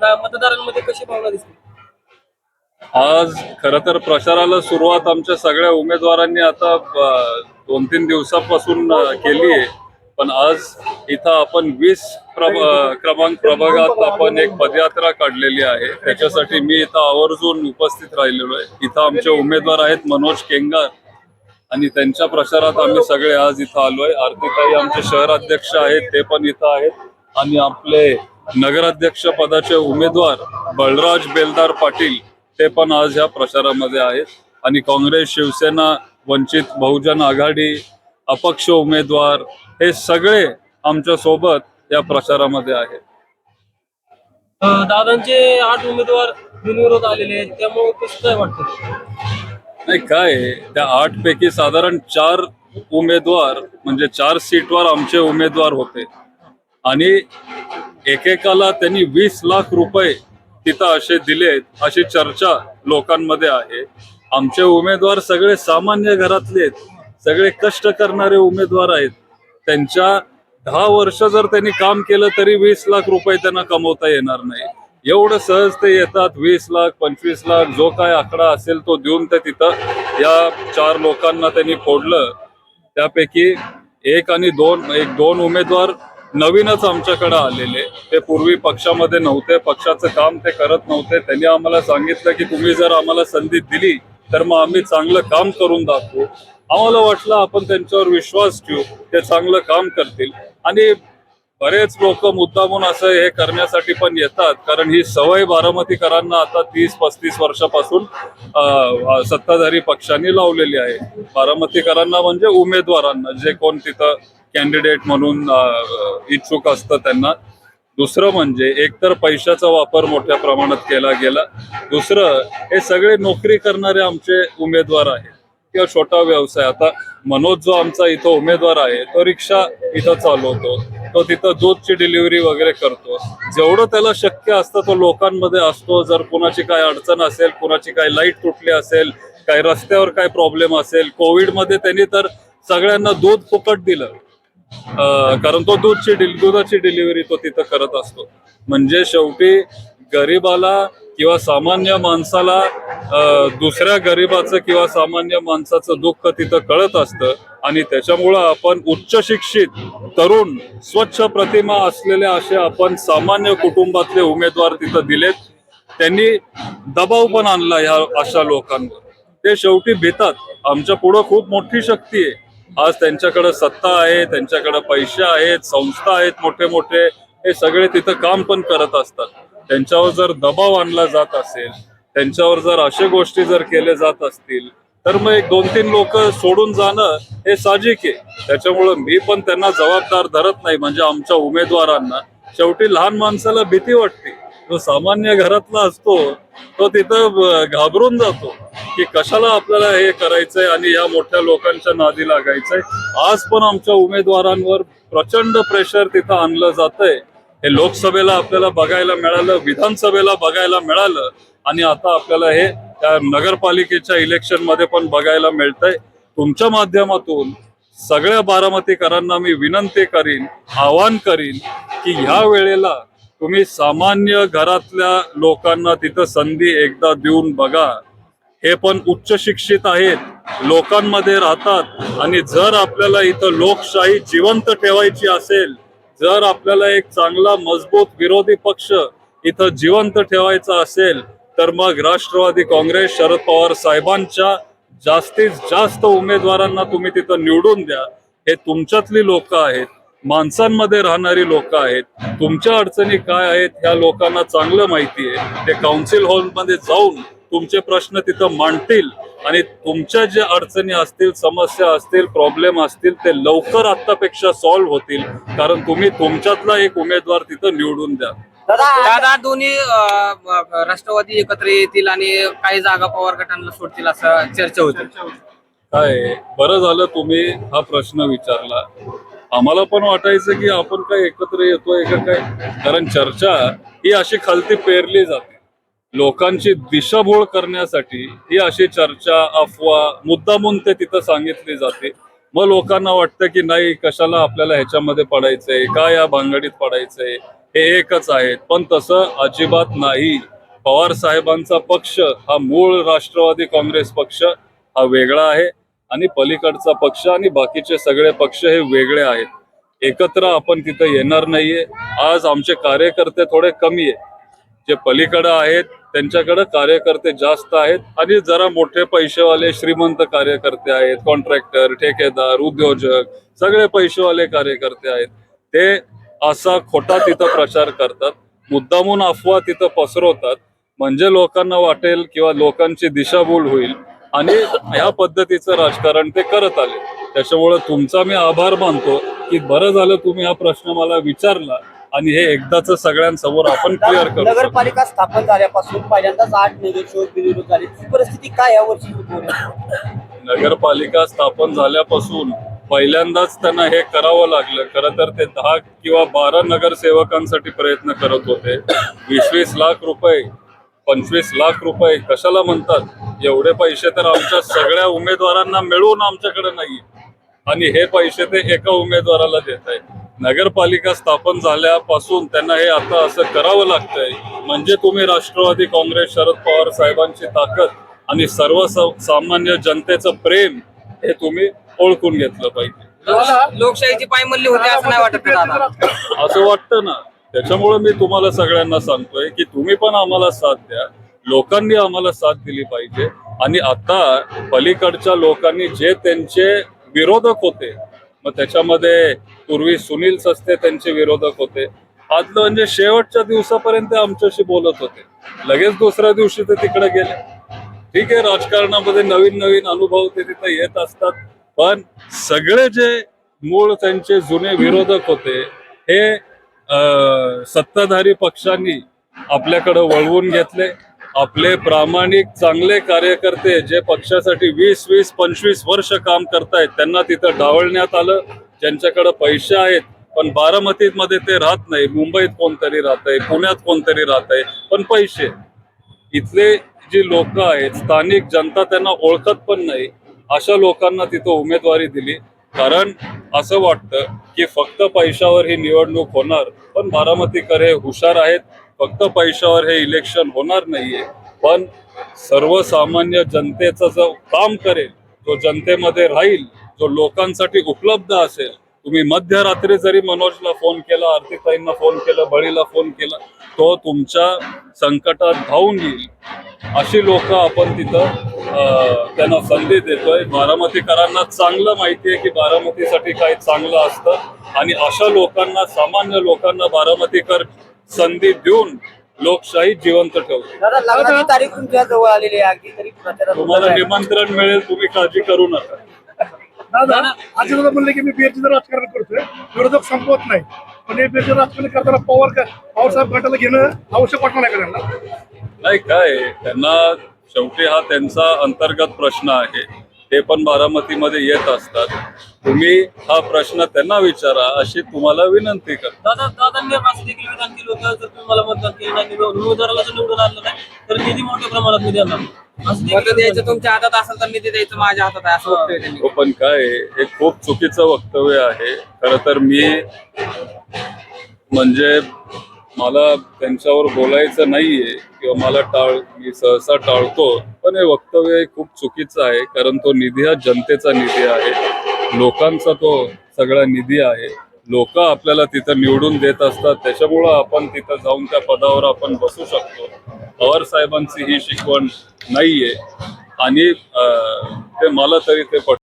ना- मतदारांमध्ये कशी भावना दिसते? आज खर तर प्रचाराला सुरुवात आमच्या सगळ्या उमेदवारांनी आता दोन तीन दिवसापासून केली आहे. पण आज इथं आपण वीस क्रमांक प्रभागात आपण एक पदयात्रा काढलेली आहे. त्याच्यासाठी मी इथं आवर्जून उपस्थित राहिलेलो आहे. इथं आमचे उमेदवार आहेत मनोज केंगार. आणि त्यांच्या प्रचारात आम्ही सगळे आज इथं आलोय आरतीताई आमचे शहर अध्यक्ष आहेत ते पण इथं आहेत. आणि आपले नगराध्यक्ष पदाचे उमेदवार बळराज बेलदार पाटील ते पण आज ह्या प्रचारामध्ये आहेत. आणि काँग्रेस शिवसेना वंचित बहुजन आघाडी अपक्ष उमेदवार हे सगळे आमच्यासोबत या प्रचारामध्ये आहेत. दादांचे आठ उमेदवार बिनविरोध आलेले आहेत. त्यामुळे कसं काय वाटतं? नाही काय? त्या आठ पैकी साधारण चार उमेदवार म्हणजे चार सीटवर आमचे उमेदवार होते. आणि एकेकाला त्यांनी वीस लाख रुपये तिथं असे दिलेत अशी चर्चा लोकांमध्ये आहे. आमचे उमेदवार सगळे सामान्य घरातले आहेत सगळे कष्ट करणारे उमेदवार आहेत. त्यांच्या दहा वर्ष जर त्यांनी काम केलं तरी वीस लाख रुपये त्यांना कमवता येणार नाही. एवढं सहज ते येतात वीस लाख पंचवीस लाख जो काय आकडा असेल तो देऊन ते तिथं या चार लोकांना त्यांनी फोडलं. त्यापैकी एक आणि दोन एक दोन उमेदवार नवीनच आमच्याकडे आलेले. ते पूर्वी पक्षामध्ये नव्हते पक्षाचं काम ते करत नव्हते. त्यांनी आम्हाला सांगितलं की तुम्ही जर आम्हाला संधी दिली तर मग आम्ही चांगलं काम करून दाखवू. आम्हाला वाटलं आपण त्यांच्यावर विश्वास ठेवू ते चांगलं काम करतील. आणि बरेच लोक मुद्दामून असं हे करण्यासाठी पण येतात कारण ही सवय बारामतीकरांना आता तीस पस्तीस वर्षापासून सत्ताधारी पक्षांनी लावलेली आहे. बारामतीकरांना म्हणजे उमेदवारांना जे कोण तिथं कॅन्डिडेट म्हणून इच्छुक असतं त्यांना. दुसरं म्हणजे एकतर पैशाचा वापर मोठ्या प्रमाणात केला गेला. दुसरं हे सगळे नोकरी करणारे आमचे उमेदवार आहेत. किंवा छोटा व्यवसाय. आता मनोज जो आमचा इथं उमेदवार आहे तो रिक्षा इथं चालवतो. तो तिथं दूधची डिलिव्हरी वगैरे करतो. जेवढं त्याला शक्य असतं तो लोकांमध्ये असतो. जर कुणाची काय अडचण असेल कुणाची काय लाइट तुटली असेल काही रस्त्यावर काय प्रॉब्लेम असेल कोविडमध्ये त्यांनी तर सगळ्यांना दूध फुकट दिलं. कारण तो दूधची डिल दुधाची डिलिव्हरी तो तिथं करत असतो. म्हणजे शेवटी गरीबाला किंवा सामान्य माणसाला दुसऱ्या गरीबाचं किंवा सामान्य माणसाचं दुःख तिथं कळत असतं आणि त्याच्यामुळं आपण उच्च शिक्षित तरुण स्वच्छ प्रतिमा असलेले असे आपण सामान्य कुटुंबातले उमेदवार तिथं दिलेत. त्यांनी दबाव पण आणला ह्या अशा लोकांवर. ते शेवटी भेतात. आमच्या पुढं खूप मोठी शक्ती आहे. आज त्यांच्याकडे सत्ता आहे त्यांच्याकडं पैसे आहेत संस्था आहेत मोठे मोठे हे सगळे तिथं काम पण करत असतात. त्यांच्यावर जर दबाव आणला जात असेल त्यांच्यावर जर अशा गोष्टी जर केल्या जात असतील तर मग एक दोन तीन लोक सोडून जाणं हे साहजिक आहे. त्याच्यामुळं मी पण त्यांना जबाबदार धरत नाही म्हणजे आमच्या उमेदवारांना. शेवटी लहान माणसाला भीती वाटते. जो सामान्य घरातला असतो तो तिथं घाबरून जातो. की कशाला आपल्याला हे करायचंय आणि या मोठ्या लोकांच्या नादी लागायचंय. आज पण आमच्या उमेदवारांवर प्रचंड प्रेशर तिथं आणलं जातंय. हे लोकसभेला आपल्याला बघायला मिळालं विधानसभेला बघायला मिळालं आणि आता आपल्याला हे त्या नगरपालिकेच्या इलेक्शनमध्ये पण बघायला मिळतंय. तुमच्या माध्यमातून सगळ्या बारामतीकरांना मी विनंती करीन आवाहन करीन की ह्या वेळेला तुम्ही सामान्य घरातल्या लोकांना तिथं संधी एकदा देऊन बघा. हे पण उच्च शिक्षित आहेत लोकांमध्ये राहतात. आणि जर आपल्याला इथं लोकशाही जिवंत ठेवायची असेल जर आपल्याला एक चांगला मजबूत विरोधी पक्ष इथं जिवंत ठेवायचा असेल तर मग राष्ट्रवादी काँग्रेस शरद पवार साहेबांच्या जास्तीत जास्त उमेदवारांना तुम्ही तिथं निवडून द्या. हे तुमच्यातली लोक आहेत माणसांमध्ये राहणारी लोक आहेत. तुमच्या अडचणी काय आहेत ह्या लोकांना चांगलं माहिती आहे. ते काउन्सिल हॉलमध्ये जाऊन तुमचे प्रश्न तिथं मांडतील आणि तुमच्या ज्या अडचणी असतील समस्या असतील प्रॉब्लेम असतील ते लवकर आतापेक्षा सॉल्व्ह होतील. कारण तुम्ही तुमच्यातला एक उमेदवार तिथं निवडून द्या. दादा दोन्ही राष्ट्रवादी एकत्र येतील आणि काही जागा पवार गटांना सोडतील असं चर्चा होती. काय बरं झालं तुम्ही हा प्रश्न विचारला. आम्हाला पण वाटायचं की आपण काय एकत्र येतोय का काय? कारण चर्चा ही अशी खालती पेरली जाते. लोकांची दिशाभूळ करण्यासाठी ही अशी चर्चा अफवा मुद्दामून ते तिथं सांगितली जाते. मग लोकांना वाटतं की नाही कशाला आपल्याला ह्याच्यामध्ये पडायचंय? का या भांगडीत पडायचंय? हे एकच आहेत. पण तसं अजिबात नाही. पवार साहेबांचा पक्ष हा मूळ राष्ट्रवादी काँग्रेस पक्ष हा वेगळा आहे. आणि पलीकडचा पक्ष आणि बाकीचे सगळे पक्ष हे वेगळे आहेत. एकत्र आपण तिथं येणार नाहीये. आज आमचे कार्यकर्ते थोडे कमी आहे जे पलीकडे आहेत त्यांच्याकडे कार्यकर्ते जास्त आहेत आणि जरा मोठे पैसेवाले श्रीमंत कार्यकर्ते आहेत कॉन्ट्रॅक्टर ठेकेदार उद्योजक सगळे पैसेवाले कार्यकर्ते आहेत. ते असा खोटा तिथं प्रचार करतात मुद्दामून अफवा तिथं पसरवतात. म्हणजे लोकांना वाटेल किंवा लोकांची दिशाभूल होईल आणि ह्या पद्धतीचं राजकारण ते करत आले. त्याच्यामुळे तुमचा मी आभार मानतो की बरं झालं तुम्ही हा प्रश्न मला विचारला. आणि हे एकदाच सगळ्यांसमोर आपण क्लिअर करू. नगरपालिका स्थापन झाल्यापासून पहिल्यांदाच आठ नगरसेवक बिनविरोध झाले. ती परिस्थिती काय या वर्षी उद्भवली? नगरपालिका स्थापन झाल्यापासून पहिल्यांदाच त्यांना हे करावं लागलं. खरं तर ते दहा किंवा बारा नगरसेवकांसाठी प्रयत्न करत होते. वीस वीस लाख रुपये पंचवीस लाख रुपये कशाला म्हणतात? एवढे पैसे तर आमच्या सगळ्या उमेदवारांना मिळून आमच्याकडे नाही आणि हे पैसे ते एका उमेदवाराला देत आहे नगरपालिका स्थापन झाल्यापासून त्यांना हे आता असं करावं लागतंय. म्हणजे तुम्ही राष्ट्रवादी काँग्रेस शरद पवार साहेबांची ताकद आणि सर्व सामान्य जनतेचं प्रेम हे तुम्ही ओळखून घेतलं पाहिजे. लोक- लोकशाहीची पायमल्ली होते असं नाही वाटत का असं वाटतं ना. त्याच्यामुळे मी तुम्हाला सगळ्यांना सांगतोय की तुम्ही पण आम्हाला साथ द्या. लोकांनी आम्हाला साथ दिली पाहिजे. आणि आता पलीकडच्या लोकांनी जे त्यांचे विरोधक होते मग त्याच्यामध्ये पूर्वी सुनील सस्ते त्यांचे विरोधक होते. आजलं म्हणजे शेवटच्या दिवसापर्यंत आमच्याशी बोलत होते. लगेच दुसऱ्या दिवशी ते तिकडे गेले. ठीक आहे राजकारणामध्ये नवीन नवीन अनुभव ते तिथे येत असतात. पण सगळे जे मूळ त्यांचे जुने विरोधक होते हे सत्ताधारी पक्षांनी आपल्याकडे वळवून घेतले. आपले प्रामाणिक चांगले कार्यकर्ते जे पक्षासाठी वीस वीस पंचवीस वर्ष काम करतायत त्यांना तिथं डावळण्यात आलं. ज्यांच्याकडे पैसे आहेत पण बारामतीमध्ये ते राहत नाही. मुंबईत कोणतरी राहत आहे पुण्यात कोणतरी राहत आहे पण पैसे. इथले जी लोक आहेत स्थानिक जनता त्यांना ओळखत पण नाही. अशा लोकांना तिथं उमेदवारी दिली. कारण असं वाटतं की फक्त पैशावर ही निवडणूक होणार पण बारामतीकर हे हुशार आहेत. फक्त पैशावर हे इलेक्शन होणार नाहीये पण सर्वसामान्य जनतेचं जो काम करेल जो जनतेमध्ये राहील जो लोकांसाठी उपलब्ध असेल तुम्ही मध्यरात्री जरी मनोजला फोन केला आरतीताईंना फोन केला बळीला फोन केला तो तुमच्या संकटात धावून येईल. अशी लोक आपण तिथं त्यांना संधी देतोय. बारामतीकरांना चांगलं माहिती आहे की बारामतीसाठी काय चांगलं असतं. आणि अशा लोकांना सामान्य लोकांना बारामतीकर संधी देऊन लोकशाही जिवंत ठेवते. दादा लग्नाची तारीख तुमच्या जवळ आलेली आहे अगदी तरी प्रचारात तुम्हाला. निमंत्रण मिळेल तुम्ही काळजी करू नका. दादा आज दादा म्हणले की मी बीएचचं राजकारण करतोय. विरोधक संपवत नाही. पण हे बीएचचं राजकारण करताना पवार का पवार साहेब गटाला घेणं आवश्यक नाही का त्यांना? नाही काय त्यांना शेवटी हा त्यांचा अंतर्गत प्रश्न आहे. ते पण बारामतीमध्ये येत असतात. तुम्ही हा प्रश्न त्यांना विचारा अशी तुम्हाला विनंती करतो. दादा दादांनी असं देखील विधान केलं होतं जर तुम्ही मला मतदान केलं नाही निवड- उमेदवाराला जर निवडून आणलं नाही तर निधी मोठ्या प्रमाणात मी देणार असं देखील मत द्यायचं तुमच्या हातात असेल तर निधी द्यायचं माझ्या हातात आहे असं वक्तव्य त्यांनी हो पण काय आहे, हे खूप चुकीचं वक्तव्य आहे. खर तर मी म्हणजे मला त्यांच्यावर बोलायचं नाहीये किंवा मला टाळ मी सहसा टाळतो पण हे वक्तव्य हे खूप चुकीचं आहे कारण तो निधी हा जनतेचा निधी आहे. लोकांचा तो सगळा निधी आहे. लोक आपल्याला तिथं निवडून देत असतात. त्याच्यामुळं आपण तिथं जाऊन त्या पदावर आपण बसू शकतो. पवार साहेबांची ही शिकवण नाहीये. आणि ते मला तरी ते पट